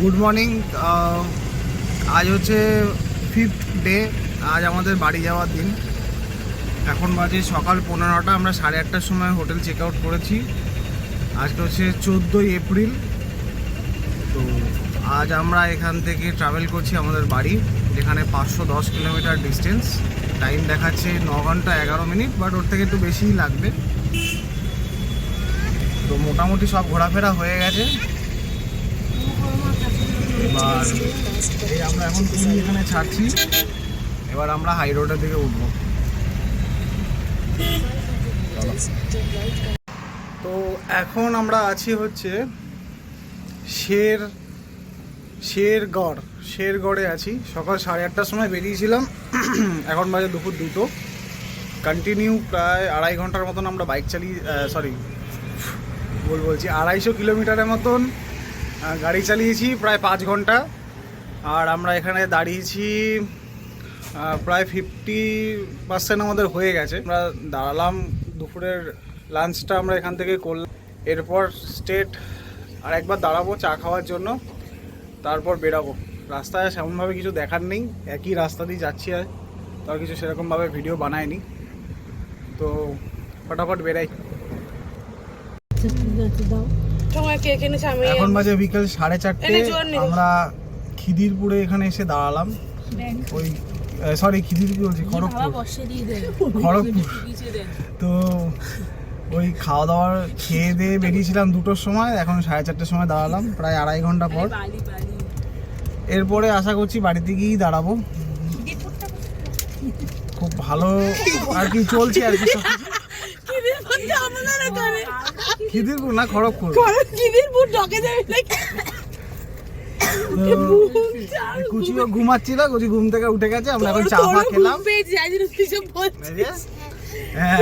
Good morning আজ হচ্ছে fifth day আজ আমাদের বাড়ি যাওয়ার দিন। এখন বাজে সকাল পনেরোটা, আমরা সাড়ে আটটার সময় হোটেল চেক আউট করেছি। আজকে হচ্ছে চোদ্দোই এপ্রিল। তো আজ আমরা এখান থেকে ট্রাভেল করছি আমাদের বাড়ি, যেখানে পাঁচশো দশ কিলোমিটার ডিস্টেন্স টাইম দেখাচ্ছে ন ঘণ্টা এগারো মিনিট বাট ওর থেকে একটু বেশিই লাগবে। তো মোটামুটি সব ঘোরাফেরা হয়ে গেছে। এবার এই আমরা এখন পুরী এখানে ছাড়ছি। এবার আমরা হাই রোডের দিকে উঠবো। তো এখন আমরা আছি হচ্ছে শের শেরগড়। শেরগড়ে আছি। সকাল সাড়ে আটটার সময় বেরিয়েছিলাম। এখন বাজে দুপুর দুটো। কন্টিনিউ প্রায় আড়াই ঘণ্টার মতন আমরা বাইক চালিয়ে সরি বল বলছি আড়াইশো কিলোমিটারের মতন গাড়ি চালিয়েছি প্রায় পাঁচ ঘণ্টা। আর আমরা এখানে দাঁড়িয়েছি প্রায় ফিফটি পার্সেন্ট আমাদের হয়ে গেছে। আমরা দাঁড়ালাম, দুপুরের লাঞ্চটা আমরা এখান থেকে করলাম। এরপর স্টেট আর একবার দাঁড়াবো চা খাওয়ার জন্য, তারপর বেরাবো। রাস্তায় সেমনভাবে কিছু দেখার নেই, একই রাস্তা দিয়ে যাচ্ছি আর তার কিছু সেরকমভাবে ভিডিও বানায়নি তো, ফটাফট বেরাই। সময় কে কিনেছে আমি এখন বাজে বিকেল সাড়ে চারটে। আমরা খিদিরপুরে এখানে এসে দাঁড়ালাম। ওই সরি খিদিরপুর বলছি খড়গপুর। খড়গপুর। তো ওই খাওয়া দাওয়ার খেয়ে দিয়ে বেরিয়েছিলাম দুটোর সময় এখন সাড়ে চারটের সময় দাঁড়ালাম প্রায় আড়াই ঘণ্টা পর। এরপরে আশা করছি বাড়িতে গিয়েই দাঁড়াবো। খুব ভালো আর কি চলছে আর কি। খিদিরপুর না খড়গপুর? তো কুচিও ঘুমাচ্ছিল কুচি ঘুম থেকে উঠে গেছে আমরা এখন চা ফা খেলাম। এই যে। হ্যাঁ।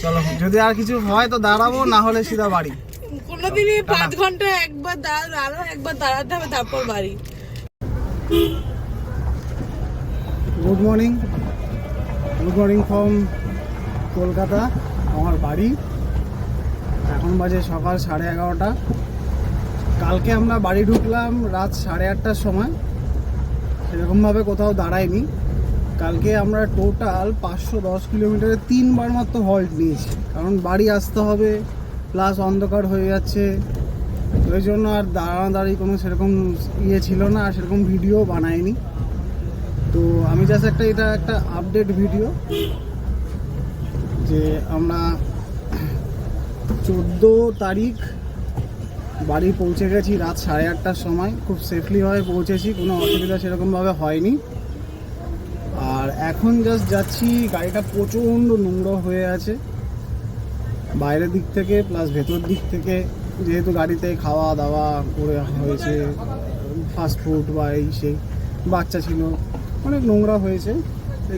চলো যদি আর কিছু হয় তো দাঁড়াবো না হলে সিধা বাড়ি। কোনোদিনই পাঁচ ঘণ্টা একবার দাঁড়ানো একবার দাঁড়াতে হবে তারপর বাড়ি। Good morning good morning from Kolkata. আমার বাড়ি। এখন বাজে সকাল সাড়ে এগারোটা। কালকে আমরা বাড়ি ঢুকলাম রাত সাড়ে আটটার সময়। সেরকমভাবে কোথাও দাঁড়াইনি কালকে আমরা টোটাল পাঁচশো দশ কিলোমিটারে তিনবার মাত্র হল্ট নিয়েছি। কারণ বাড়ি আসতে হবে প্লাস অন্ধকার হয়ে যাচ্ছে। ওই জন্য আর দাঁড়াদাঁড়ি কোনো সেরকম ইয়ে ছিল না, আর সেরকম ভিডিও বানাইনি। তো আমি জাস্ট একটা, এটা একটা আপডেট ভিডিও যে আমরা চোদ্দ তারিখ বাড়ি পৌঁছে গেছি রাত সাড়ে আটটার সময়। খুব সেফলিভাবে পৌঁছেছি, কোনো অসুবিধা সেরকমভাবে হয়নি। আর এখন জাস্ট যাচ্ছি, গাড়িটা প্রচণ্ড নোংরা হয়ে আছে। বাইরের দিক থেকে প্লাস ভেতর দিক থেকে যেহেতু গাড়িতে খাওয়া দাওয়া করে হয়েছে ফাস্ট ফুড বা এই সেই বাচ্চা ছিল, অনেক নোংরা হয়েছে।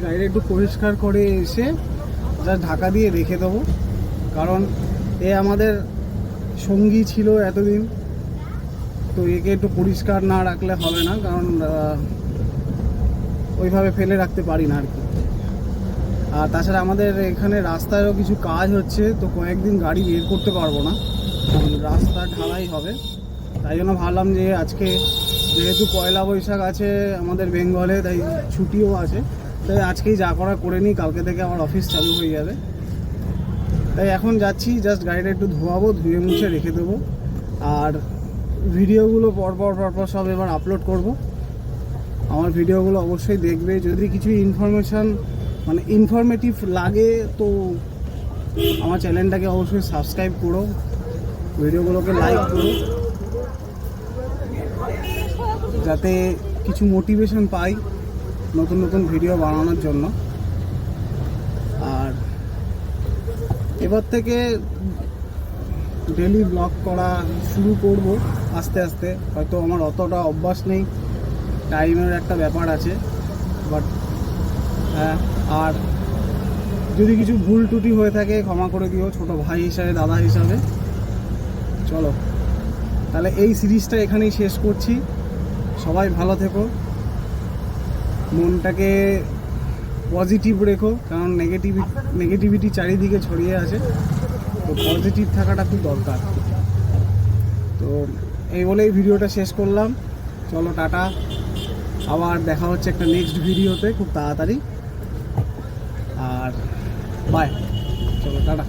গাড়িটা একটু পরিষ্কার করে এসে যা ঢাকা দিয়ে রেখে দেবো। কারণ এ আমাদের সঙ্গী ছিল এতদিন। তো একে একটু পরিষ্কার না রাখলে হবে না, কারণ ওইভাবে ফেলে রাখতে পারি না আর কি। আর তাছাড়া আমাদের এখানে রাস্তায়ও কিছু কাজ হচ্ছে, তো কয়েকদিন গাড়ি বের করতে পারব না। রাস্তা ঢালাই হবে। তাই জন্য ভাবলাম যে আজকে যেহেতু পয়লা বৈশাখ আছে আমাদের বেঙ্গলে, তাই ছুটিও আছে। তাই আজকেই যা করা করে নিই, কালকে থেকে আমার অফিস চালু হয়ে যাবে। তাই এখন যাচ্ছি জাস্ট গাড়িটা একটু ধোয়াবো, ধুয়ে মুছে রেখে দেবো। আর ভিডিওগুলো পরপর পরপর সব এবার আপলোড করব। আমার ভিডিওগুলো অবশ্যই দেখবে। যদি কিছু ইনফরমেশান মানে ইনফরমেটিভ লাগে, তো আমার চ্যানেলটাকে অবশ্যই সাবস্ক্রাইব করো। ভিডিওগুলোকে লাইক করো। যাতে কিছু মোটিভেশন পাই। নতুন নতুন ভিডিও বানানোর জন্য। আর এবার থেকে ডেলি ব্লগ করা শুরু করব আস্তে আস্তে। হয়তো আমার অতটা অভ্যাস নেই টাইমের একটা ব্যাপার আছে। বাট হ্যাঁ আর যদি কিছু ভুল ত্রুটি হয়ে থাকে, ক্ষমা করে দিও ছোট ভাই হিসাবে, দাদা হিসাবে। চলো, তাহলে এই সিরিজটা এখানেই শেষ করছি। সবাই ভালো থেকো। মনটাকে পজিটিভ রেখো, কারণ নেগেটিভ নেগেটিভিটি চারিদিকে ছড়িয়ে আছে। তো পজিটিভ থাকাটা খুব দরকার। তো এই বলেই ভিডিওটা শেষ করলাম। চলো, টাটা। আবার দেখা হচ্ছে একটা নেক্সট ভিডিওতে খুব তাড়াতাড়ি। আর বাই চলো, টাটা।